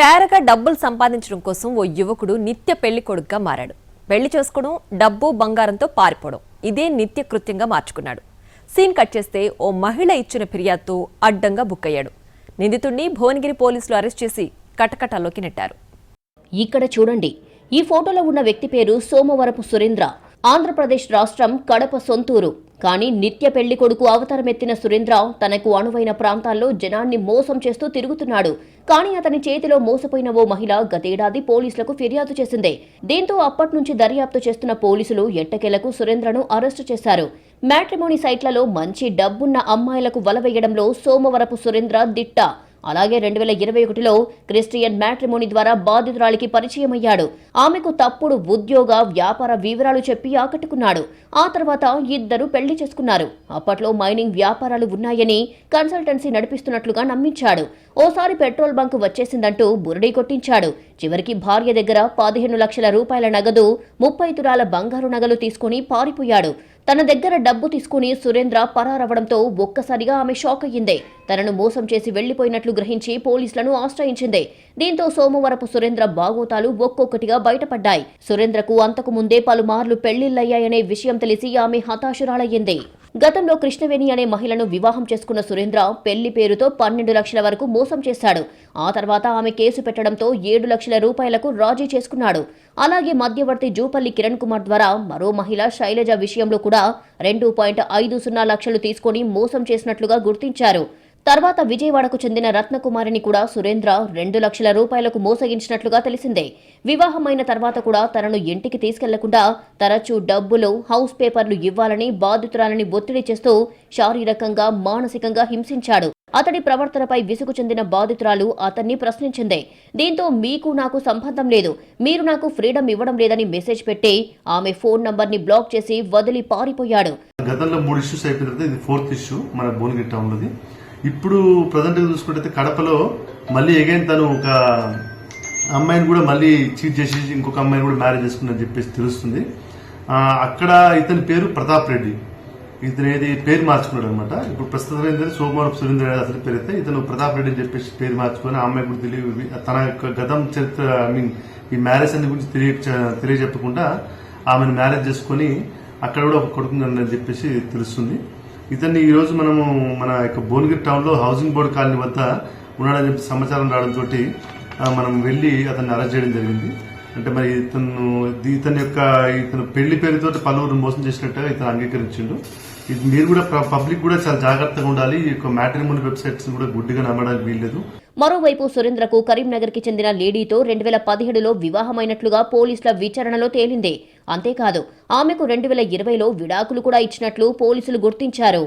తేరగా డబ్బులు సంపాదించడం కోసం ఓ యువకుడు నిత్య పెళ్ళి కొడుకుగా మారాడు. పెళ్ళి చేసుకోవడం డబ్బు బంగారంతో పారిపోవడం ఇదే నిత్య కృత్యంగా మార్చుకున్నాడు. సీన్ కట్ చేస్తే ఓ మహిళ ఇచ్చిన ఫిర్యాదుతో అడ్డంగా బుక్ అయ్యాడు. నిందితుడిని భువనగిరి పోలీసులు అరెస్ట్ చేసి కటకటాల్లోకి నెట్టారు. ఇక్కడ చూడండి ఈ ఫోటోలో ఉన్న వ్యక్తి పేరు సోమవరపు సురేంద్ర. ఆంధ్రప్రదేశ్ రాష్ట్రం కడప సొంతూరు. కానీ నిత్య పెళ్ళి కొడుకు అవతారమెత్తిన సురేంద్ర తనకు అనువైన ప్రాంతాల్లో జనాన్ని మోసం చేస్తూ తిరుగుతున్నాడు. కానీ అతని చేతిలో మోసపోయిన ఓ మహిళ గతేడాది పోలీసులకు ఫిర్యాదు చేసింది. దీంతో అప్పటి నుంచి దర్యాప్తు చేస్తున్న పోలీసులు ఎట్టకేలకు సురేంద్రను అరెస్టు చేశారు. మ్యాట్రిమోనీ సైట్లలో మంచి డబ్బున్న అమ్మాయిలకు వలవేయడంలో సోమవరపు సురేంద్ర దిట్ట. అలాగే రెండు వేల ఇరవై ఒకటిలో క్రిస్టియన్ మ్యాట్రిమోని ద్వారా బాధితురాలికి పరిచయం అయ్యాడు ఆమెకు తప్పుడు ఉద్యోగ వ్యాపార వివరాలు చెప్పి ఆకట్టుకున్నాడు. ఆ తర్వాత ఇద్దరు పెళ్ళి చేసుకున్నారు. అప్పట్లో మైనింగ్ వ్యాపారాలు ఉన్నాయని కన్సల్టెన్సీ నడిపిస్తున్నట్లుగా నమ్మించాడు. ఓసారి పెట్రోల్ బంక్ వచ్చేసిందంటూ బురడీ కొట్టించాడు. చివరికి భార్య దగ్గర పదిహేను లక్షల రూపాయల నగదు ముప్పై తులాల బంగారు నగలు తీసుకుని పారిపోయాడు. తన దగ్గర డబ్బు తీసుకుని సురేంద్ర పరారవడంతో ఒక్కసారిగా ఆమె షాక్ అయ్యింది తనను మోసం చేసి వెళ్ళిపోయినట్లు గ్రహించి పోలీసులను ఆశ్రయించింది. దీంతో సోమవరపు సురేంద్ర బాగోతాలు ఒక్కొక్కటిగా బయటపడ్డాయి. సురేంద్రకు అంతకు ముందే పలుమార్లు పెళ్ళిళ్ళయ్యాయనే విషయం తెలిసి ఆమె హతాశురాలయ్యింది. గతంలో కృష్ణవేణి అనే మహిళను వివాహం చేసుకున్న సురేంద్ర పెళ్ళి పేరుతో పన్నెండు లక్షల వరకు మోసం చేశాడు. ఆ తర్వాత ఆమె కేసు పెట్టడంతో ఏడు లక్షల రూపాయలకు రాజీ చేసుకున్నాడు. అలాగే మధ్యవర్తి జూపల్లి కిరణ్ కుమార్ ద్వారా మరో మహిళ శైలజ విషయంలో కూడా రెండు పాయింట్ ఐదు సున్నా లక్షలు తీసుకొని మోసం చేసినట్లుగా గుర్తించారు. తర్వాత విజయవాడకు చెందిన రత్నకుమారిని కూడా సురేంద్ర రెండు లక్షల రూపాయలకు మోసగించినట్లుగా తెలిసిందే. వివాహమైన తర్వాత కూడా తనను ఇంటికి తీసుకెళ్ళకుండా తరచూ డబ్బులు హౌస్ పేపర్లు ఇవ్వాలని బాధితురాలని ఒత్తిడి చేస్తూ శారీరకంగా మానసికంగా హింసించాడు. అతడి ప్రవర్తనపై విసుగు చెందిన బాధితురాలు అతన్ని ప్రశ్నించింది. దీంతో మీకు నాకు సంబంధం లేదు. మీరు నాకు ఫ్రీడమ్ ఇవ్వడం లేదని మెసేజ్ పెట్టి ఆమె ఫోన్ నంబర్ని బ్లాక్ చేసి వదిలి పారిపోయాడు. గతంలో మూడు ఇష్యూస్ అయిపోయిన ఇది ఫోర్త్ ఇష్యూ మన భువనగిరి టౌన్లోది. ఇప్పుడు ప్రజెంట్గా చూసుకుంటే కడపలో మళ్ళీ అగైన్ తను ఒక అమ్మాయిని కూడా మళ్ళీ చీట్ చేసి ఇంకొక అమ్మాయిని కూడా మ్యారేజ్ చేసుకుందని చెప్పేసి తెలుస్తుంది. అక్కడ ఇతని పేరు ప్రతాప్ రెడ్డి. ఇతను ఏది పేరు మార్చుకున్నాడు అనమాట ఇప్పుడు ప్రస్తుతం ఏంటంటే సోమవారం సురేంద్ర అసలు పేరు అయితే ఇతను ప్రతాప్ రెడ్డి అని చెప్పేసి పేరు మార్చుకొని ఆ అమ్మాయి కూడా తెలియ తన యొక్క గతం చరిత్ర ఐ మీన్ ఈ మ్యారేజ్ అని గురించి తెలియ తెలియజెప్పకుండా ఆమెను మ్యారేజ్ చేసుకొని అక్కడ కూడా ఒక కొడుకుందని అని చెప్పేసి తెలుస్తుంది. ఇతన్ని ఈరోజు మనము మన యొక్క భువనగిరి టౌన్లో హౌసింగ్ బోర్డు కాలనీ వద్ద ఉన్నాడని చెప్పి సమాచారం రావడంతో మనం వెళ్ళి అతన్ని అరెస్ట్ చేయడం జరిగింది. అంటే మరి ఇతను ఇతని యొక్క ఇతను పెళ్ళి పేరుతో పలువురు మోసం చేసినట్టుగా ఇతను అంగీకరించిండు. ఇది మీరు కూడా పబ్లిక్ కూడా చాలా జాగ్రత్తగా ఉండాలి. ఈ యొక్క మ్యాట్రిమోని వెబ్సైట్స్ కూడా గుడ్డిగా నమ్మడానికి వీల్లేదు. మరోవైపు సురేంద్రకు కరీంనగర్కి చెందిన లేడీతో రెండు వేల పదిహేడులో వివాహమైనట్లుగా పోలీసుల విచారణలో తేలింది. అంతేకాదు ఆమెకు రెండు వేల ఇరవైలో విడాకులు కూడా ఇచ్చినట్లు పోలీసులు గుర్తించారు.